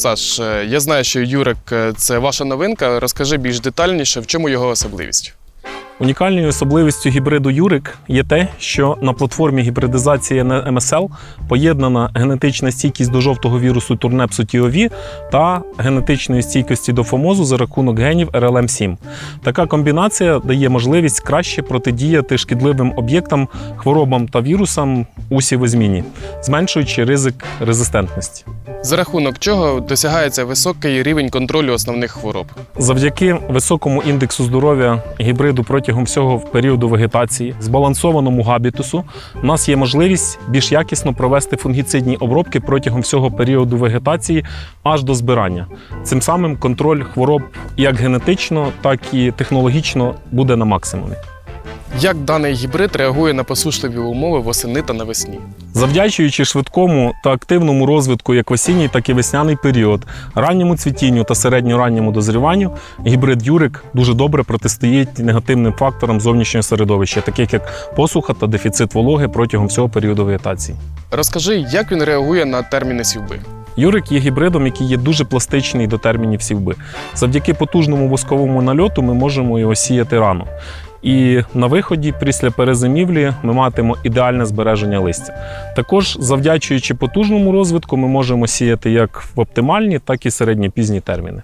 Саш, е, я знаю, що Юрик е, це ваша новинка. Розкажи більш детальніше, в чому його особливість. Унікальною особливістю гібриду Юрик є те, що на платформі гібридизації МСЛ поєднана генетична стійкість до жовтого вірусу турнепсу TOV та генетичної стійкості до фомозу за рахунок генів RLM7. Така комбінація дає можливість краще протидіяти шкідливим об'єктам, хворобам та вірусам у сівозміні, зменшуючи ризик резистентності. За рахунок чого досягається високий рівень контролю основних хвороб. Завдяки високому індексу здоров'я гібриду протягом всього періоду вегетації, збалансованому габітусу, у нас є можливість більш якісно провести фунгіцидні обробки протягом всього періоду вегетації аж до збирання. Цим самим контроль хвороб як генетично, так і технологічно буде на максимумі. Як даний гібрид реагує на посушливі умови восени та навесні? Завдячуючи швидкому та активному розвитку як в осінній, так і весняний період, ранньому цвітінню та середньоранньому дозріванню, гібрид Юрик дуже добре протистоїть негативним факторам зовнішнього середовища, таких як посуха та дефіцит вологи протягом всього періоду вегетації. Розкажи, як він реагує на терміни сівби. Юрик є гібридом, який є дуже пластичний до термінів сівби. Завдяки потужному восковому нальоту ми можемо його сіяти рано. І на виході, після перезимівлі, ми матимемо ідеальне збереження листя. Також, завдячуючи потужному розвитку, ми можемо сіяти як в оптимальні, так і середньопізні терміни.